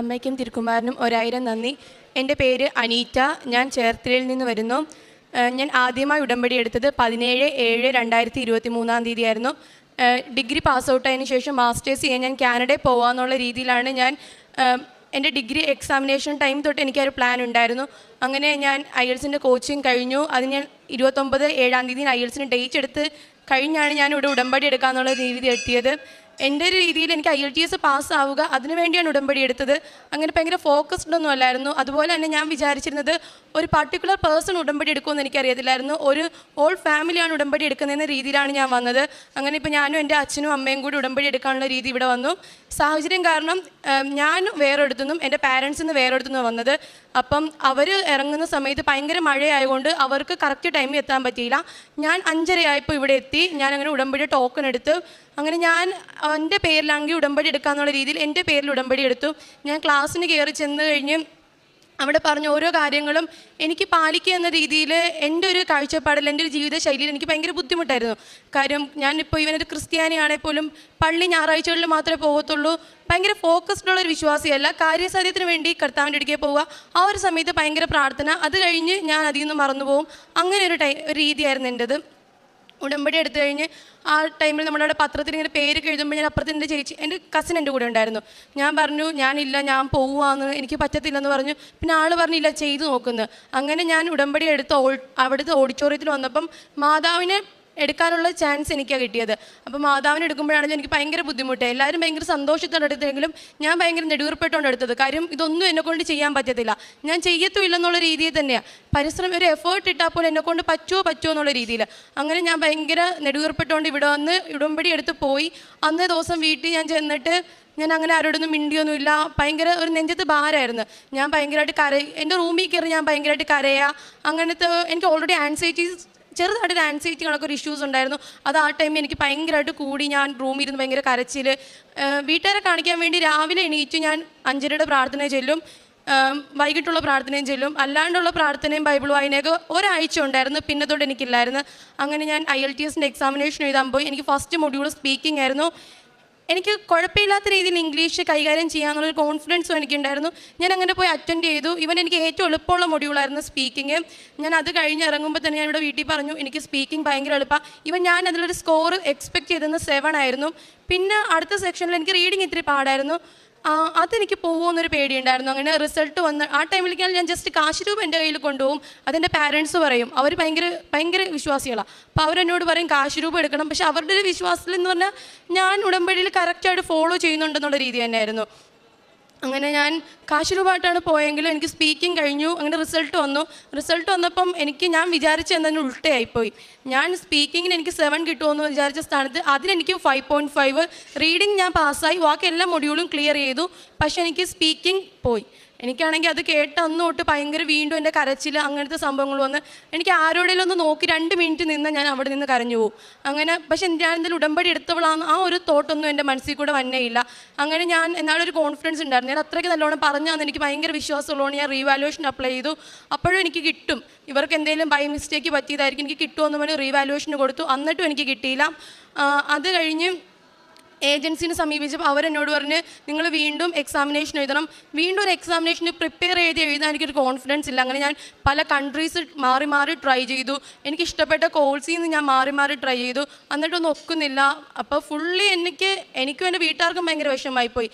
അമ്മയ്ക്കും തിരുക്കുമാരനും ഒരായിരം നന്ദി. എന്റെ പേര് അനീറ്റ. ഞാൻ ചേർത്തലയിൽ നിന്ന് വരുന്നു. ഞാൻ ആദ്യമായി ഉടമ്പടി എടുത്തത് പതിനേഴ് ഏഴ് രണ്ടായിരത്തി ഇരുപത്തി മൂന്നാം തീയതി ആയിരുന്നു ഡിഗ്രി പാസ് ഔട്ടായതിനു ശേഷം മാസ്റ്റേഴ്സ് ചെയ്യാൻ ഞാൻ കാനഡയിൽ പോകാമെന്നുള്ള രീതിയിലാണ് ഞാൻ എന്റെ ഡിഗ്രി എക്സാമിനേഷൻ ടൈം തൊട്ട് എനിക്കൊരു പ്ലാൻ ഉണ്ടായിരുന്നു. അങ്ങനെ ഞാൻ ഐ എൽസിന്റെ കോച്ചിങ് കഴിഞ്ഞു. അത് ഞാൻ ഇരുപത്തൊമ്പത് ഏഴാം തീയതി ഐ എൽസിന് ഡേറ്റ് എടുത്ത് കഴിഞ്ഞാണ് ഞാൻ ഇവിടെ ഉടമ്പടി എടുക്കാമെന്നുള്ള രീതി എത്തിയത്. എന്റെ ഒരു രീതിയിൽ എനിക്ക് ഐ എൽ ടി എസ് പാസ്സാവുക അതിനു വേണ്ടിയാണ് ഉടമ്പടി എടുത്തത്. അങ്ങനെ ഭയങ്കര ഫോക്കസ്ഡ് ഒന്നും അല്ലായിരുന്നു അതുപോലെ തന്നെ ഞാൻ വിചാരിച്ചിരുന്നത് ഒരു പർട്ടിക്കുലർ പേഴ്സൺ ഉടമ്പടി എടുക്കുമെന്ന് എനിക്ക് എനിക്കറിയത്തില്ലായിരുന്നു. ഒരു ഓൾ ഫാമിലിയാണ് ഉടമ്പടി എടുക്കുന്നതെന്ന രീതിയിലാണ് ഞാൻ വന്നത്. അങ്ങനെ ഇപ്പോൾ ഞാനും എന്റെ അച്ഛനും അമ്മയും കൂടി ഉടമ്പടി എടുക്കാനുള്ള രീതി ഇവിടെ വന്നു. സാഹചര്യം കാരണം ഞാൻ വേറെ എടുത്തുനിന്നും എന്റെ പാരൻസിൽ നിന്ന് വേറെ എടുത്തുനിന്ന് വന്നത്. അപ്പം അവർ ഇറങ്ങുന്ന സമയത്ത് ഭയങ്കര മഴയായതുകൊണ്ട് അവർക്ക് കറക്റ്റ് ടൈമിൽ എത്താൻ പറ്റിയില്ല. ഞാൻ അഞ്ചരയായപ്പോൾ ഇവിടെ എത്തി. ഞാൻ അങ്ങനെ ഉടമ്പടി ടോക്കൺ എടുത്ത് അങ്ങനെ ഞാൻ എന്റെ പേരിലാണെങ്കിൽ ഉടമ്പടി എടുക്കാന്നുള്ള രീതിയിൽ എന്റെ പേരിൽ ഉടമ്പടി എടുത്തു. ഞാൻ ക്ലാസ്സിന് കയറി ചെന്ന് കഴിഞ്ഞ് അവിടെ പറഞ്ഞ ഓരോ കാര്യങ്ങളും എനിക്ക് പാലിക്കുക എന്ന രീതിയിൽ എന്റെ ഒരു കാഴ്ചപ്പാടിൽ എന്റെ ഒരു ജീവിത ശൈലിയിൽ എനിക്ക് ഭയങ്കര ബുദ്ധിമുട്ടായിരുന്നു. കാര്യം ഞാനിപ്പോൾ ഇവനൊരു ക്രിസ്ത്യാനിയാണെങ്കിൽ പോലും പള്ളി ഞായറാഴ്ചകളിൽ മാത്രമേ പോകത്തുള്ളൂ. ഭയങ്കര ഫോക്കസ്ഡ് ഉള്ള ഒരു വിശ്വാസിയല്ല. കാര്യസാധ്യത്തിന് വേണ്ടി കർത്താവിന്റെ അടുക്കേ പോവുക. ആ ഒരു സമയത്ത് ഭയങ്കര പ്രാർത്ഥന. അത് കഴിഞ്ഞ് ഞാൻ അതിൽ നിന്ന് മറന്നു പോകും അങ്ങനെ ഒരു ടൈ രീതിയായിരുന്നു എന്റെത്. ഉടമ്പടി എടുത്തു കഴിഞ്ഞ് ആ ടൈമിൽ നമ്മളവിടെ പത്രത്തിൽ ഇങ്ങനെ പേര് എഴുതുമ്പോൾ ഞാൻ അപ്പുറത്ത് എന്റെ ചേച്ചി എന്റെ കസിൻ എന്റെ കൂടെ ഉണ്ടായിരുന്നു. ഞാൻ പറഞ്ഞു ഞാനില്ല ഞാൻ പോവാന്ന് എനിക്ക് പറ്റത്തില്ലെന്ന് പറഞ്ഞു. പിന്നെ ആൾ പറഞ്ഞില്ല ചെയ്തു നോക്കുന്നത് അങ്ങനെ ഞാൻ ഉടമ്പടി എടുത്ത് ഓൾ അവിടുത്തെ ഓഡിറ്റോറിയത്തിൽ വന്നപ്പം മാതാവിനെ എടുക്കാനുള്ള ചാൻസ് എനിക്കാണ് കിട്ടിയത്. അപ്പോൾ മാതാവിനെ എടുക്കുമ്പോഴാണെങ്കിലും എനിക്ക് ഭയങ്കര ബുദ്ധിമുട്ട്. എല്ലാവരും ഭയങ്കര സന്തോഷത്തോടെ എടുത്തെങ്കിലും ഞാൻ ഭയങ്കര നെടുവീർപ്പെട്ടുകൊണ്ട് എടുത്തത്. കാര്യം ഇതൊന്നും എന്നെക്കൊണ്ട് ചെയ്യാൻ പറ്റത്തില്ല. ഞാൻ ചെയ്യത്തുമില്ല എന്നുള്ള രീതിയിൽ തന്നെയാണ് പരിശ്രമം ഒരു എഫേർട്ട് ഇട്ടാൽ പോലും എന്നെക്കൊണ്ട് പറ്റുമോ പറ്റുമോ എന്നുള്ള രീതിയിൽ അങ്ങനെ ഞാൻ ഭയങ്കര നെടുവീർപ്പെട്ടുകൊണ്ട് ഇവിടെ വന്ന് ഉടമ്പടി എടുത്ത് പോയി. അന്നേ ദിവസം വീട്ടിൽ ഞാൻ ചെന്നിട്ട് ഞാൻ അങ്ങനെ ആരോടൊന്നും മിണ്ടിയൊന്നുമില്ല. ഭയങ്കര ഒരു നെഞ്ചത്ത് ഭാരമായിരുന്നു ഞാൻ ഭയങ്കരമായിട്ട് കര എന്റെ റൂമിൽ കയറി ഞാൻ ഭയങ്കരമായിട്ട് കരയുക അങ്ങനത്തെ എനിക്ക് ഓൾറെഡി ആൻസൈറ്റീസ് ചെറുതായിട്ട് ഒരു ആൻസൈറ്റി കണക്ക് ഒരു ഇഷ്യൂസ് ഉണ്ടായിരുന്നു. അത് ആ ടൈമിൽ എനിക്ക് ഭയങ്കരമായിട്ട് കൂടി ഞാൻ റൂമിൽ ഇരുന്ന് ഭയങ്കര കരച്ചിൽ വീട്ടുകാരെ കാണിക്കാൻ വേണ്ടി രാവിലെ എണീറ്റ് ഞാൻ അഞ്ചരയുടെ പ്രാർത്ഥന ചെല്ലും. വൈകിട്ടുള്ള പ്രാർത്ഥനയും ചെല്ലും. അല്ലാണ്ടുള്ള പ്രാർത്ഥനയും ബൈബിൾ വായനയൊക്കെ ഒരാഴ്ച ഉണ്ടായിരുന്നു. പിന്നെ എനിക്കില്ലായിരുന്നു. അങ്ങനെ ഞാൻ ഐ എൽ ടി എസിന്റെ എക്സാമിനേഷൻ എഴുതാൻ പോയി. എനിക്ക് ഫസ്റ്റ് മൊഡ്യൂൾ സ്പീക്കിംഗ് ആയിരുന്നു. എനിക്ക് കുഴപ്പമില്ലാത്ത രീതിയിൽ ഇംഗ്ലീഷ് കൈകാര്യം ചെയ്യാന്നുള്ളൊരു കോൺഫിഡൻസും എനിക്കുണ്ടായിരുന്നു. ഞാൻ അങ്ങനെ പോയി അറ്റൻഡ് ചെയ്തു. ഇവൻ എനിക്ക് ഏറ്റവും എളുപ്പമുള്ള മൊഡ്യൂളായിരുന്നു സ്പീക്കിംഗ് ഞാൻ അത് കഴിഞ്ഞ് ഇറങ്ങുമ്പോൾ തന്നെ ഞാൻ ഇവിടെ വീട്ടിൽ പറഞ്ഞു എനിക്ക് സ്പീക്കിംഗ് ഭയങ്കര എളുപ്പമാണ് ഇവൻ ഞാൻ അതിലൊരു സ്കോർ എക്സ്പെക്ട് ചെയ്തിരുന്ന സെവൻ ആയിരുന്നു. പിന്നെ അടുത്ത സെക്ഷനിൽ എനിക്ക് റീഡിങ് ഇത്തിരി പാടായിരുന്നു. അതെനിക്ക് പോകുമെന്നൊരു പേടിയുണ്ടായിരുന്നു. അങ്ങനെ റിസൾട്ട് വന്ന് ആ ടൈമിലേക്ക് ഞാൻ ജസ്റ്റ് കാശ് രൂപ എന്റെ കയ്യിൽ കൊണ്ടുപോകും. അതെന്റെ പാരൻസ് പറയും. അവർ ഭയങ്കര ഭയങ്കര വിശ്വാസികളാണ് അപ്പോൾ അവരെന്നോട് പറയും കാശ് രൂപ എടുക്കണം. പക്ഷേ അവരുടെ ഒരു വിശ്വാസത്തിൽ എന്ന് പറഞ്ഞാൽ ഞാൻ ഉടമ്പടിയിൽ കറക്റ്റായിട്ട് ഫോളോ ചെയ്യുന്നുണ്ടെന്നുള്ള രീതി തന്നെയായിരുന്നു. അങ്ങനെ ഞാൻ കാശുരൂപമായിട്ടാണ് പോയെങ്കിലും എനിക്ക് സ്പീക്കിംഗ് കഴിഞ്ഞു അങ്ങനെ റിസൾട്ട് വന്നു. റിസൾട്ട് വന്നപ്പം എനിക്ക് ഞാൻ വിചാരിച്ച എന്തെങ്കിലും ഉൾട്ടയായിപ്പോയി ഞാൻ സ്പീക്കിങ്ങിന് എനിക്ക് സെവൻ കിട്ടുമെന്ന് വിചാരിച്ച സ്ഥാനത്ത് അതിനെനിക്ക് ഫൈവ് പോയിന്റ് ഫൈവ് റീഡിങ് ഞാൻ പാസ്സായി ബാക്കി എല്ലാ മൊഡ്യൂളും ക്ലിയർ ചെയ്തു. പക്ഷെ എനിക്ക് സ്പീക്കിംഗ് പോയി. എനിക്കാണെങ്കിൽ അത് കേട്ട അന്ന് തൊട്ട് ഭയങ്കര വീണ്ടും എന്റെ കരച്ചിൽ അങ്ങനത്തെ സംഭവങ്ങൾ വന്ന് എനിക്ക് ആരോടെങ്കിലും ഒന്ന് നോക്കി രണ്ട് മിനിറ്റ് നിന്ന് ഞാൻ അവിടെ നിന്ന് കരഞ്ഞു പോകും. അങ്ങനെ പക്ഷെ ഞാൻ ഉടമ്പടി എടുത്തവളാന്ന് ആ ഒരു തോട്ടൊന്നും എന്റെ മനസ്സിൽ കൂടെ വന്നേയില്ല. അങ്ങനെ ഞാൻ എന്നാളൊരു കോൺഫിഡൻസ് ഉണ്ടായിരുന്നു. ഞാൻ അത്രയ്ക്ക് നല്ലോണം പറഞ്ഞാന്ന് എനിക്ക് ഭയങ്കര വിശ്വാസമുള്ളതുകൊണ്ട് ഞാൻ റീവാലുവേഷൻ അപ്ലൈ ചെയ്തു. അപ്പോഴും എനിക്ക് കിട്ടും. ഇവർക്ക് എന്തെങ്കിലും ബൈ മിസ്റ്റേക്ക് പറ്റിയതായിരിക്കും എനിക്ക് കിട്ടുമെന്ന് പറഞ്ഞ് റീവാലുവേഷന് കൊടുത്തു. എന്നിട്ടും എനിക്ക് കിട്ടിയില്ല. അത് കഴിഞ്ഞ് ഏജൻസിനെ സമീപിച്ചപ്പോൾ അവരെന്നോട് പറഞ്ഞ് നിങ്ങൾ വീണ്ടും എക്സാമിനേഷൻ എഴുതണം. വീണ്ടും ഒരു എക്സാമിനേഷന് പ്രിപ്പയർ ചെയ്ത് എഴുതാൻ എനിക്കൊരു കോൺഫിഡൻസ് ഇല്ല. അങ്ങനെ ഞാൻ പല കൺട്രീസ് മാറി മാറി ട്രൈ ചെയ്തു. എനിക്ക് ഇഷ്ടപ്പെട്ട കോഴ്സിൽ നിന്ന് ഞാൻ മാറി മാറി ട്രൈ ചെയ്തു. എന്നിട്ടൊന്നും ഒക്കുന്നില്ല. അപ്പോൾ ഫുള്ളി എനിക്ക് എനിക്കും എന്റെ വീട്ടുകാർക്കും ഭയങ്കര വിഷമമായിപ്പോയി.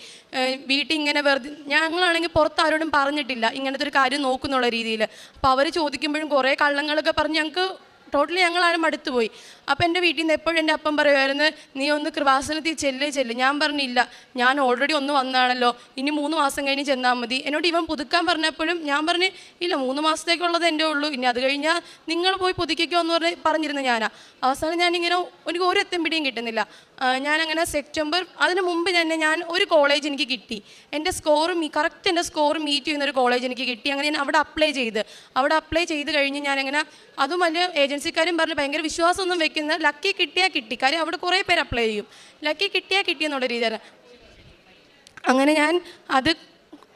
വീട്ടിൽ ഇങ്ങനെ വെറുതെ ഞങ്ങളാണെങ്കിൽ പുറത്ത് ആരോടും പറഞ്ഞിട്ടില്ല ഇങ്ങനത്തെ ഒരു കാര്യം നോക്കുന്നുള്ള രീതിയിൽ. അപ്പോൾ അവർ ചോദിക്കുമ്പോഴും കുറേ കള്ളങ്ങളൊക്കെ പറഞ്ഞ് ഞങ്ങൾക്ക് ടോട്ടലി ഞങ്ങളാരും മടുത്തുപോയി. അപ്പോൾ എന്റെ വീട്ടിൽ നിന്ന് എപ്പോഴും എന്റെ അപ്പം പറയുമായിരുന്നു നീ ഒന്ന് കൃപാസനത്തിൽ ചെല്ലേ ചെല്ല്. ഞാൻ പറഞ്ഞില്ല. ഞാൻ ഓൾറെഡി ഒന്ന് വന്നാണല്ലോ ഇനി മൂന്ന് മാസം കഴിഞ്ഞ് ചെന്നാൽ മതി. എന്നോട് ഇവൻ പുതുക്കാൻ പറഞ്ഞപ്പോഴും ഞാൻ പറഞ്ഞ് ഇല്ല മൂന്ന് മാസത്തേക്കുള്ളത് എന്റെ ഉള്ളൂ. ഇനി അത് കഴിഞ്ഞാൽ നിങ്ങൾ പോയി പുതുക്കിക്കോ എന്ന് പറഞ്ഞ് പറഞ്ഞിരുന്നു ഞാനാ. അവസാനം ഞാനിങ്ങനെ എനിക്ക് ഒരു എത്തും പിടിയും കിട്ടുന്നില്ല. ഞാനങ്ങനെ സെപ്റ്റംബർ അതിന് മുമ്പ് തന്നെ ഞാൻ ഒരു കോളേജ് എനിക്ക് കിട്ടി. എന്റെ സ്കോർ കറക്റ്റ് എന്റെ സ്കോർ മീറ്റ് ചെയ്യുന്ന ഒരു കോളേജ് എനിക്ക് കിട്ടി. അങ്ങനെ ഞാൻ അവിടെ അപ്ലൈ ചെയ്ത്. അവിടെ അപ്ലൈ ചെയ്ത് കഴിഞ്ഞ് ഞാനങ്ങനെ അതും വലിയ ഏജൻസിക്കാരും പറഞ്ഞ് ഭയങ്കര വിശ്വാസമൊന്നും വെക്കുന്ന ലക്കി കിട്ടിയാൽ കിട്ടി. കാര്യം അവിടെ കുറേ പേര് അപ്ലൈ ചെയ്യും. ലക്കി കിട്ടിയാൽ കിട്ടിയെന്നുള്ള രീതിയിലാണ് അങ്ങനെ ഞാൻ അത്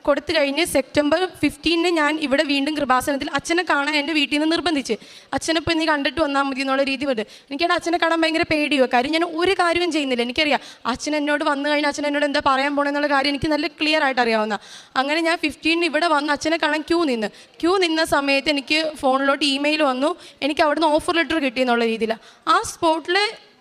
കൊടുത്തു കഴിഞ്ഞ് സെപ്റ്റംബർ ഫിഫ്റ്റീനിന് ഞാൻ ഇവിടെ വീണ്ടും കൃപാസനത്തിൽ അച്ഛനെ കാണാൻ എന്റെ വീട്ടിൽ നിന്ന് നിർബന്ധിച്ച്. അച്ഛനിപ്പോൾ നീ കണ്ടിട്ട് വന്നാൽ മതി എന്നുള്ള രീതി വരും എനിക്കവിടെ അച്ഛനെ കാണാൻ ഭയങ്കര പേടിയോ? കാര്യം ഞാൻ ഒരു കാര്യവും ചെയ്യുന്നില്ല. എനിക്കറിയാം അച്ഛൻ എന്നോട് വന്നു കഴിഞ്ഞാൽ അച്ഛൻ എന്നോട് എന്താ പറയാൻ പോണെന്നുള്ള കാര്യം എനിക്ക് നല്ല ക്ലിയർ ആയിട്ട് അറിയാവുന്ന. അങ്ങനെ ഞാൻ ഫിഫ്റ്റീനിന് ഇവിടെ വന്ന് അച്ഛനെ കാണാൻ ക്യൂ നിന്ന്. ക്യൂ നിന്ന സമയത്ത് എനിക്ക് ഫോണിലോട്ട് ഇമെയിൽ വന്നു. എനിക്ക് അവിടുന്ന് ഓഫർ ലെറ്റർ കിട്ടിയെന്നുള്ള രീതിയിൽ ആ സ്പോട്ടിൽ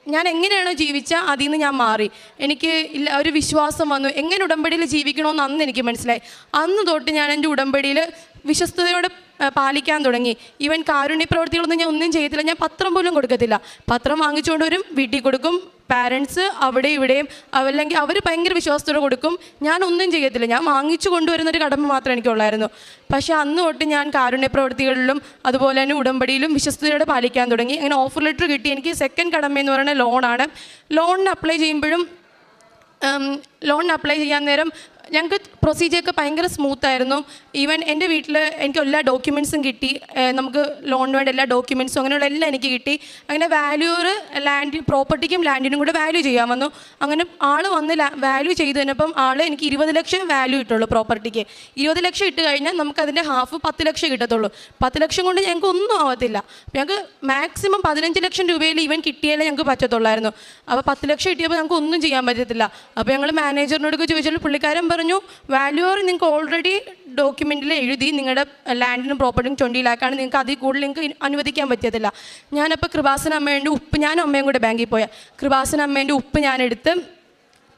ഞാൻ എങ്ങനെയാണോ ജീവിച്ച അതിൽ നിന്ന് ഞാൻ മാറി. എനിക്ക് ഇല്ല ഒരു വിശ്വാസം വന്നു. എങ്ങനെ ഉടമ്പടിയിൽ ജീവിക്കണമെന്ന് അന്ന് എനിക്ക് മനസ്സിലായി. അന്ന് തൊട്ട് ഞാൻ എന്റെ ഉടമ്പടിയിൽ വിശ്വസ്തയോടെ പാലിക്കാൻ തുടങ്ങി. ഈവൻ കാരുണ്യ പ്രവർത്തികളൊന്നും ഞാൻ ഒന്നും ചെയ്യത്തില്ല. ഞാൻ പത്രം പോലും കൊടുക്കത്തില്ല. പത്രം വാങ്ങിച്ചുകൊണ്ട് വരും വീട്ടിൽ കൊടുക്കും പാരൻസ് അവിടെ ഇവിടെയും അല്ലെങ്കിൽ അവർ ഭയങ്കര വിശ്വാസത്തോടെ കൊടുക്കും. ഞാൻ ഒന്നും ചെയ്യത്തില്ല. ഞാൻ വാങ്ങിച്ചു കൊണ്ടുവരുന്നൊരു കടമ മാത്രമേ എനിക്കുള്ളായിരുന്നു. പക്ഷേ അന്ന് തൊട്ട് ഞാൻ കാരുണ്യ പ്രവൃത്തികളിലും അതുപോലെ തന്നെ ഉടമ്പടിയിലും വിശ്വസ്തയോടെ പാലിക്കാൻ തുടങ്ങി. അങ്ങനെ ഓഫർ ലെറ്റർ കിട്ടി. എനിക്ക് സെക്കൻഡ് കടമ എന്ന് പറയുന്നത് ലോണാണ് ലോണിന് അപ്ലൈ ചെയ്യുമ്പോഴും ലോണിന് അപ്ലൈ ചെയ്യാൻ നേരം ഞങ്ങൾക്ക് പ്രൊസീജിയറൊക്കെ ഭയങ്കര സ്മൂത്ത് ആയിരുന്നു. ഈവൻ എന്റെ വീട്ടിൽ എനിക്ക് എല്ലാ ഡോക്യുമെൻസും കിട്ടി. നമുക്ക് ലോൺ വേണ്ട എല്ലാ ഡോക്യുമെൻസും അങ്ങനെയുള്ള എല്ലാം എനിക്ക് കിട്ടി. അങ്ങനെ വാല്യൂർ ലാൻഡ് പ്രോപ്പർട്ടിക്കും ലാൻഡിനും കൂടെ വാല്യൂ ചെയ്യാൻ വന്നു. അങ്ങനെ ആൾ വന്ന് വാല്യൂ ചെയ്ത് തന്നപ്പം ആൾ എനിക്ക് ഇരുപത് ലക്ഷം വാല്യൂ ഇട്ടുള്ളൂ പ്രോപ്പർട്ടിക്ക് ഇരുപത് ലക്ഷം ഇട്ട് കഴിഞ്ഞാൽ നമുക്ക് അതിന്റെ ഹാഫ് പത്ത് ലക്ഷം കിട്ടത്തുള്ളൂ. പത്ത് ലക്ഷം കൊണ്ട് ഞങ്ങൾക്ക് ഒന്നും ആവത്തില്ല. ഞങ്ങൾക്ക് മാക്സിമം പതിനഞ്ച് ലക്ഷം രൂപയിൽ ഇവൻ കിട്ടിയാലേ ഞങ്ങൾക്ക് പറ്റത്തുള്ളായിരുന്നു. അപ്പോൾ പത്ത് ലക്ഷം കിട്ടിയപ്പോൾ ഞങ്ങൾക്ക് ഒന്നും ചെയ്യാൻ പറ്റത്തില്ല. അപ്പോൾ ഞങ്ങൾ മാനേജറിനോടൊക്കെ ചോദിച്ചാൽ പുള്ളിക്കാരൻ പറഞ്ഞു വാല്യൂർ നിങ്ങൾക്ക് ഓൾറെഡി ഡോക്യുമെന്റിൽ എഴുതി നിങ്ങളുടെ ലാൻഡിനും പ്രോപ്പർട്ടിയും ട്വന്റി ലാക്കാണ് നിങ്ങൾക്ക് അതിൽ കൂടുതൽ നിങ്ങൾക്ക് അനുവദിക്കാൻ പറ്റത്തില്ല ഞാനപ്പോൾ കൃപാസന അമ്മേന്റെ ഉപ്പ് ഞാനും അമ്മയും കൂടെ ബാങ്കിൽ പോയ. കൃപാസന അമ്മേന്റെ ഉപ്പ് ഞാനെടുത്ത്